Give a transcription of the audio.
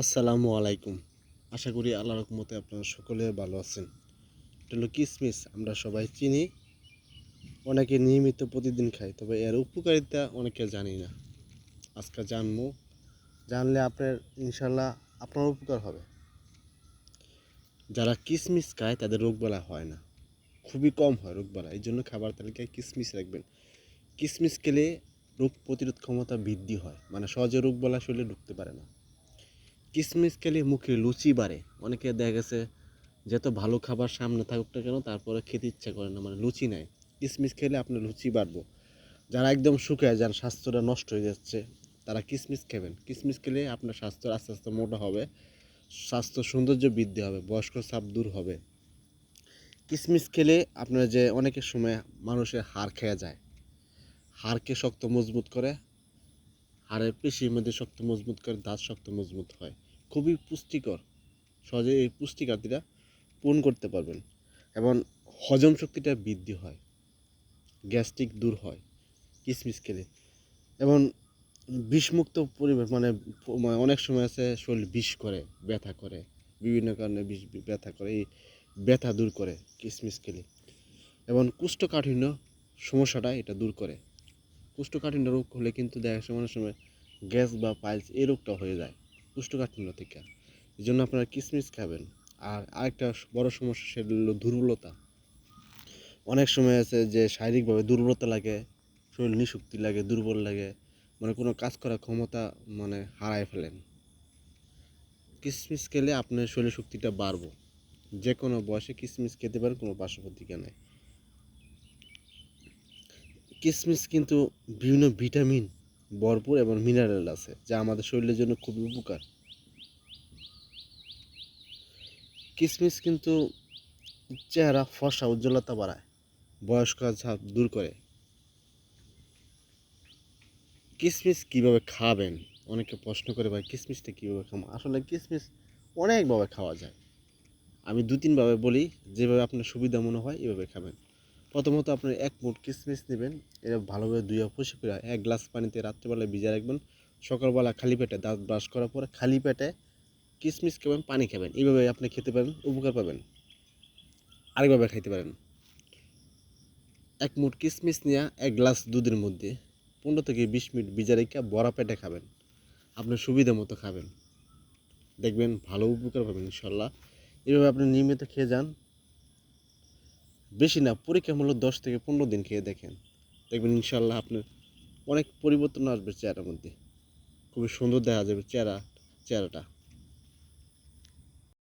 আসসালামু আলাইকুম। আশা করি আল্লাহ রকমতে আপনারা সকলে ভালো আছেন। এটা হলো কিসমিস, আমরা সবাই চিনি। অনেকে নিয়মিত প্রতিদিন খাই তবে এর উপকারিতা অনেকে জানি না। আজকে জানব, জানলে আপনার ইনশাল্লাহ আপনার উপকার হবে। যারা কিসমিস খায়, তাদের রোগবালা হয় না। খুবই কম হয় রোগবালা, এই জন্য খাবার তালিকায় কিসমিস রাখবেন। কিসমিস খেলে রোগ প্রতিরোধ ক্ষমতা বৃদ্ধি হয় মানে সহজে রোগবালা শরীরে ঢুকতে পারে না। কিসমিস খেলে মুখে লুচি বাড়ে। অনেকে দেখা গেছে যত ভালো খাবার সামনে থাকুক না কেন তারপরে খেতে ইচ্ছা করে না মানে লুচি নেয়। কিসমিস খেলে আপনার লুচি বাড়বো। যারা একদম শুকায়, যার স্বাস্থ্যটা নষ্ট হয়ে যাচ্ছে, তারা কিসমিস খাবেন। কিসমিস খেলে আপনার স্বাস্থ্য আস্তে আস্তে মোটা হবে, স্বাস্থ্য সৌন্দর্য বৃদ্ধি হবে, বয়স্ক চাপ দূর হবে। কিসমিস খেলে আপনার যে অনেকের সময় মানুষের হাড় খেয়ে যায়। হাড়কে শক্ত মজবুত করে, হাড়ের পেশির মধ্যে শক্ত মজবুত করে, দাঁত শক্ত মজবুত হয়। খুবই পুষ্টিকর। সহজে এই পুষ্টিকারীরা পূরণ করতে পারবেন এবং হজম শক্তিটা বৃদ্ধি হয়, গ্যাস্ট্রিক দূর হয়, কিসমিস খেলে। এবং বিষমুক্ত পরিবেশ মানে অনেক সময় আছে শরীর বিষ করে, ব্যথা করে, বিভিন্ন কারণে বিষ, ব্যথা করে, এই ব্যথা দূর করে কিসমিস খেলে। এবং কুষ্ঠকাঠিন্য সমস্যাটা এটা দূর করে। কুষ্ঠকাঠিন্য রোগ হলে কিন্তু দেখা অনেক সময় গ্যাস বা পাইলস এই রোগটা হয়ে যায়। কুষ্ঠকাঠিন্য থেকে। এই জন্য আপনারা কিসমিস খাবেন। আর আরেকটা বড় সমস্যা সেটা হলো দুর্বলতা। অনেক সময় আছে যে শারীরিকভাবে দুর্বলতা লাগে, শরীর নিশক্তি লাগে, দুর্বল লাগে মানে কোনো কাজ করার ক্ষমতা মানে হারায় ফেলেন। কিসমিস খেলে আপনার শরীর শক্তিটা বাড়বো। যে কোনো বয়সে কিসমিস খেতে পারেন, কোনো পার্শ্বপ্রতিক্রিয়া নেই। কিসমিস কিন্তু বিভিন্ন ভিটামিন ভরপুর এবং মিনারেল আছে, যা আমাদের শরীরের জন্য খুবই উপকার। কিসমিস কিন্তু চেহারা, ফর্সা, উজ্জ্বলতা বাড়ায়, বয়স্ক ছাপ দূর করে। কিসমিস কীভাবে খাবেন? অনেকে প্রশ্ন করে, ভাই, কিসমিসটা কীভাবে খাব? আসলে কিসমিস অনেকভাবে খাওয়া যায়। আমি দু তিনভাবে বলি, যেভাবে আপনার সুবিধা মনে হয়, এভাবে খাবেন। প্রথমত আপনার এক মুঠ কিসমিস নেবেন। এটা ভালোভাবে ধুয়ে পরিষ্কার করে এক গ্লাস পানিতে রাত্রেবেলায় ভিজে রাখবেন। সকালবেলা খালি পেটে দাঁত ব্রাশ করার পরে খালি পেটে কিসমিস খাবেন, পানি খাবেন। এইভাবে আপনি খেতে পারেন, উপকার পাবেন। আরেকভাবে খাইতে পারেন। এক মুঠ কিসমিস নিয়ে এক গ্লাস দুধের মধ্যে পনেরো থেকে বিশ মিনিট ভিজা রেখে বড়া পেটে খাবেন। আপনার সুবিধা মতো খাবেন। দেখবেন ভালো উপকার পাবেন ইনশাল্লাহ। এভাবে আপনি নিয়মিত খেয়ে যান। বেশি না, পরীক্ষামূলক দশ থেকে পনেরো দিন খেয়ে দেখেন। দেখবেন ইনশাল্লাহ আপনার অনেক পরিবর্তন আসবে চেহারার মধ্যে। খুবই সুন্দর দেখা যাবে চেহারা, চেহারাটা।